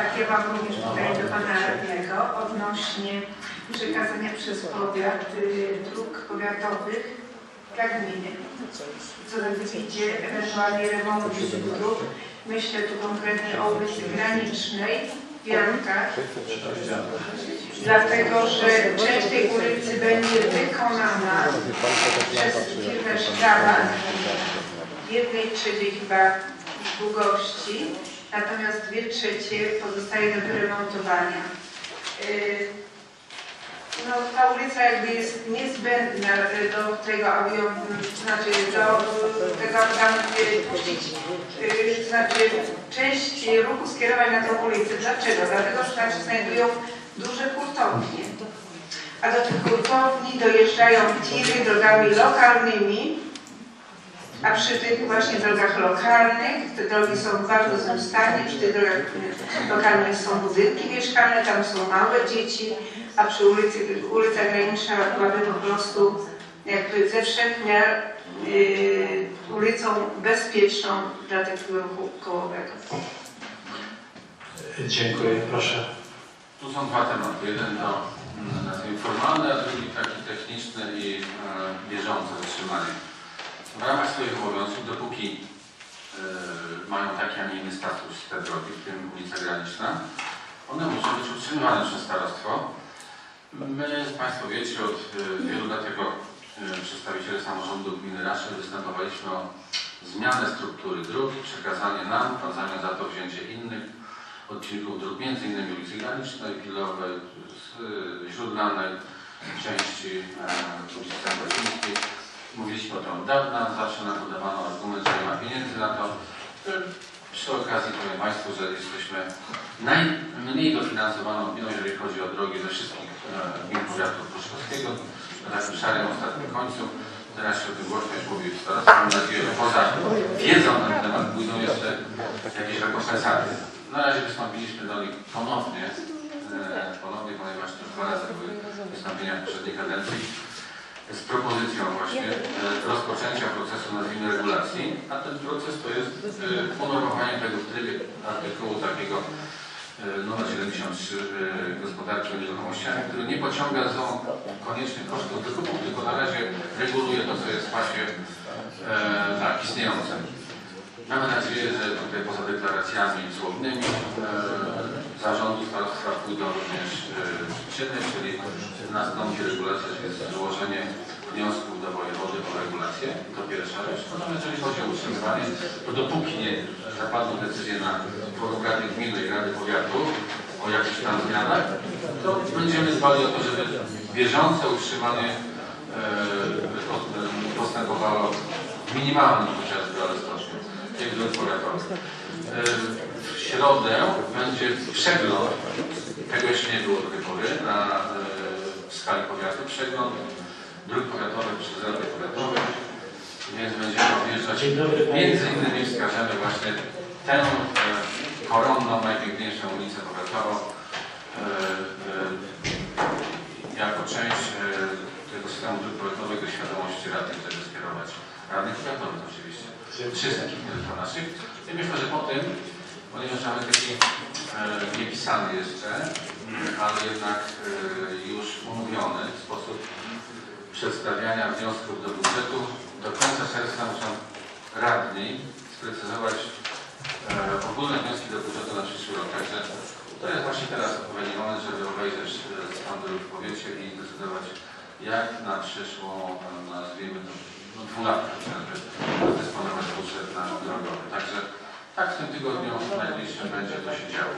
Tak, ja mam również pytanie do Pana Radnego odnośnie przekazania przez powiat y, dróg powiatowych dla gminy. Co dotyczy ewentualnie remontu tych dróg. Myślę tu konkretnie o ulicy Granicznej w Jankach, dlatego że część tej ulicy będzie wykonana przez firmę w jednej trzeciej chyba długości, natomiast dwie trzecie pozostaje do wyremontowania. Yy, No, ta ulica jakby jest niezbędna y, do tego, aby ją, y, znaczy do tego, aby tam y, puścić, y, znaczy część ruchu skierować na tę ulicę. Dlaczego? Dlatego, że tam się znajdują duże hurtownie. A do tych hurtowni dojeżdżają tiry drogami lokalnymi, a przy tych właśnie drogach lokalnych, te drogi są w bardzo złym stanie, przy tych drogach lokalnych są budynki mieszkalne, tam są małe dzieci, a przy ulicy, ulica Graniczna byłaby po prostu jakby ze wszech miar y, ulicą bezpieczną dla takiego ruchu kołowego. Dziękuję, proszę. Tu są dwa tematy. Jeden to mm, nazwijmy formalny, a drugi taki techniczny i e, bieżące zatrzymanie. W ramach swoich obowiązków, dopóki e, mają taki, a nie inny status te drogi, w tym ulica Graniczna, one muszą być utrzymywane przez starostwo. My, Państwo wiecie, od e, wielu lat jako e, przedstawiciele samorządu gminy Raszel występowaliśmy o zmianę struktury dróg, przekazanie nam, a w zamian za to wzięcie innych odcinków dróg, innymi ulicy Granicznej, Pilowej, y, Źródlanej, części ulicy Stępowskiej. Mówiliśmy o tym od dawna, zawsze nam podawano argument, że nie ma pieniędzy na to. Przy okazji powiem Państwu, że jesteśmy najmniej dofinansowaną gminą, jeżeli chodzi o drogi ze wszystkich e, gmin powiatu pruszkowskiego, na takim szarym ostatnim końcu. Teraz się o tym głośno już mówi starostwie. Mam nadzieję, że poza wiedzą na ten temat pójdą jeszcze jakieś rekompensaty. Na razie wystąpiliśmy do nich ponownie, e, ponownie, ponieważ to już dwa razy były wystąpienia w poprzedniej kadencji, z propozycją właśnie e, rozpoczęcia procesu nazwijmy regulacji, a ten proces to jest e, unormowanie tego w trybie artykułu takiego e, numer 73 e, gospodarki nieruchomościami, który nie pociąga za koniecznych kosztów wykupu, tylko na razie reguluje to, co jest w pasie tak, istniejącym. Mamy nadzieję, że tutaj poza deklaracjami słownymi e, zarządu starostwa pójdą również e, czyny, czyli nastąpi regulacja, czyli złożenie wniosków do wojewody o regulację. To pierwsza rzecz. Natomiast jeżeli chodzi o utrzymywanie, to dopóki nie zapadną decyzje na Rady Gminy i Rady Powiatu o jakichś tam zmianach, to będziemy dbali o to, żeby bieżące utrzymanie e, po- postępowało w minimalnym chociażby, ale dróg powiatowych. E, W środę będzie przegląd, tego jeszcze nie było do tej pory, na, e, w skali powiatu, przegląd dróg powiatowych przez Rady Powiatowe, więc będziemy panie. między innymi wskażemy właśnie tę e, koronną, najpiękniejszą ulicę powiatową jako część tego systemu dróg powiatowych do świadomości radnych, żeby skierować radnych powiatowych oczywiście wszystkich tylko naszych. I myślę, że po tym, ponieważ mamy taki e, niepisany jeszcze, ale jednak e, już umówiony sposób przedstawiania wniosków do budżetu, do końca czerwca muszą radni sprecyzować e, ogólne wnioski do budżetu na przyszły rok. Także to jest właśnie teraz odpowiedni moment, żeby obejrzeć e, stan dróg w powiecie i zdecydować, jak na przyszłą, e, nazwijmy to, dwulatkę chociażby, dysponować budżet nasz drogowy. Także tak w tym tygodniu najbliższym będzie to się działo.